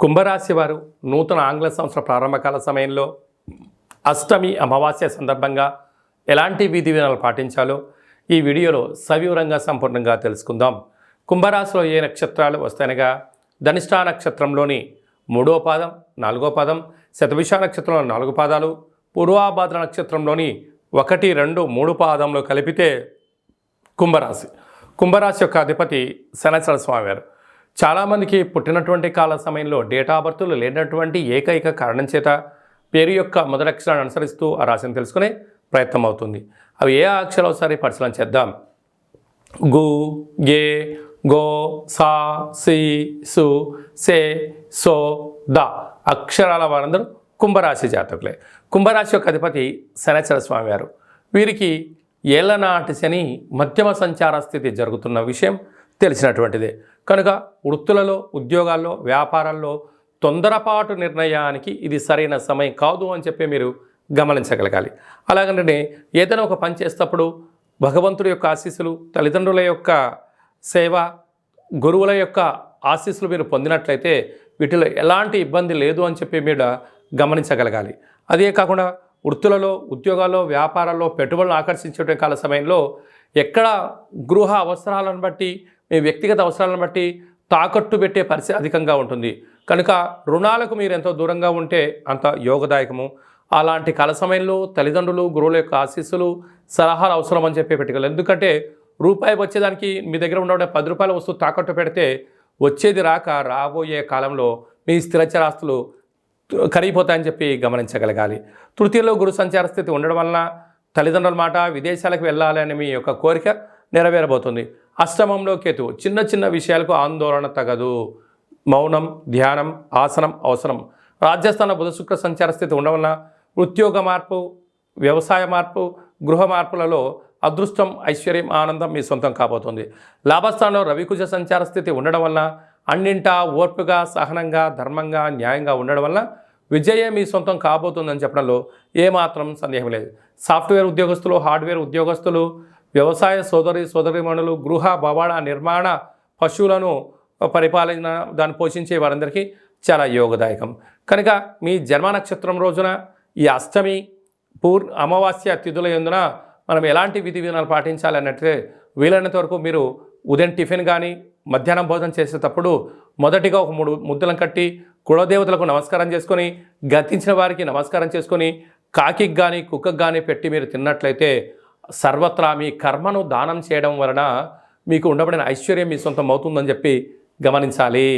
కుంభరాశి వారు నూతన ఆంగ్ల సంవత్సర ప్రారంభకాల సమయంలో అష్టమి అమావాస్య సందర్భంగా ఎలాంటి విధి విధానాలు పాటించాలో ఈ వీడియోలో సవివరంగా సంపూర్ణంగా తెలుసుకుందాం. కుంభరాశిలో ఏ నక్షత్రాలు వస్తాయనగా ధనిష్టా నక్షత్రంలోని మూడో పాదం నాలుగో పాదం శతభిష నక్షత్రంలో నాలుగు పాదాలు పూర్వాభాద్ర నక్షత్రంలోని ఒకటి రెండు మూడు పాదంలో కలిపితే కుంభరాశి. కుంభరాశి యొక్క అధిపతి శనచర స్వామివారు చాలామందికి పుట్టినటువంటి కాల సమయంలో డేటా ఆఫ్ బర్త్లు లేనటువంటి ఏకైక కారణం చేత పేరు యొక్క మొదటి అక్షరాన్ని అనుసరిస్తూ ఆ రాశిని తెలుసుకునే ప్రయత్నం అవుతుంది. అవి ఏ అక్షరాలు ఒకసారి పరిశీలన చేద్దాం. గు గే గో సా సి సు సే సో ద అక్షరాల వారందరూ కుంభరాశి జాతకులే. కుంభరాశి యొక్క అధిపతి శనచర స్వామివారు వీరికి ఏళ్ళనాటి శని మధ్యమ సంచార స్థితి జరుగుతున్న విషయం తెలిసినటువంటిదే. కనుక వృత్తులలో ఉద్యోగాల్లో వ్యాపారాల్లో తొందరపాటు నిర్ణయానికి ఇది సరైన సమయం కాదు అని చెప్పి మీరు గమనించగలగాలి. అలాగంటే ఏదైనా ఒక పని చేసేటప్పుడు భగవంతుడి యొక్క ఆశీస్సులు తల్లిదండ్రుల యొక్క సేవ గురువుల యొక్క ఆశీస్సులు మీరు పొందినట్లయితే వీటిలో ఎలాంటి ఇబ్బంది లేదు అని చెప్పి మీరు గమనించగలగాలి. అదే కాకుండా వృత్తులలో ఉద్యోగాల్లో వ్యాపారాల్లో పెట్టుబడులు ఆకర్షించడం కాల సమయంలో ఎక్కడ గృహ అవసరాలను బట్టి మీ వ్యక్తిగత అవసరాలను బట్టి తాకట్టు పెట్టే పరిస్థితి అధికంగా ఉంటుంది. కనుక రుణాలకు మీరు ఎంతో దూరంగా ఉంటే అంత యోగదాయకము. అలాంటి కాల సమయంలో తల్లిదండ్రులు గురువుల యొక్క ఆశీస్సులు సలహాలు అవసరం అని చెప్పి పెట్టుకోవాలి ఎందుకంటే రూపాయి వచ్చేదానికి మీ దగ్గర ఉండే పది రూపాయల వస్తువు తాకట్టు పెడితే వచ్చేది రాక రాబోయే కాలంలో మీ స్థిరచరాస్తులు కరిగిపోతాయని చెప్పి గమనించగలగాలి. తృతీయలో గురు సంచార స్థితి ఉండడం వలన తల్లిదండ్రుల మాట విదేశాలకు వెళ్ళాలని మీ యొక్క కోరిక నెరవేరబోతుంది. అష్టమంలో కేతు చిన్న చిన్న విషయాలకు ఆందోళన తగదు. మౌనం ధ్యానం ఆసనం అవసరం. రాజస్థాన బుధ శుక్ర సంచార స్థితి ఉండడం వలన ఉద్యోగ మార్పు వ్యవసాయ మార్పు గృహ మార్పులలో అదృష్టం ఐశ్వర్యం ఆనందం మీ సొంతం కాబోతుంది. లాభస్థానంలో రవికుజ సంచార స్థితి ఉండడం వల్ల అన్నింటా ఓర్పుగా సహనంగా ధర్మంగా న్యాయంగా ఉండడం వల్ల విజయం మీ సొంతం కాబోతుందని చెప్పడంలో ఏమాత్రం సందేహం లేదు. సాఫ్ట్వేర్ ఉద్యోగస్తులు హార్డ్వేర్ ఉద్యోగస్తులు వ్యవసాయ సోదరి సోదరిమణులు గృహ భవన నిర్మాణ పశువులను పరిపాలన దాన్ని పోషించే వారందరికీ చాలా యోగదాయకం. కనుక మీ జన్మ నక్షత్రం రోజున ఈ అష్టమి పూర్ అమావాస్య తిథుల ఎందున మనం ఎలాంటి విధి విధానాలు పాటించాలి అన్నట్లే వీలైనంత వరకు మీరు ఉదయం టిఫిన్ కానీ మధ్యాహ్నం భోజనం చేసేటప్పుడు మొదటిగా ఒక మూడు ముద్దలను కట్టి కులదేవతలకు నమస్కారం చేసుకొని గతించిన వారికి నమస్కారం చేసుకొని కాకి కానీ కుక్కకి కానీ పెట్టి మీరు తిన్నట్లయితే సర్వత్రా మీ కర్మను దానం చేయడం వలన మీకు ఉండబడిన ఐశ్వర్యం మీ సొంతం అవుతుందని చెప్పి గమనించాలి.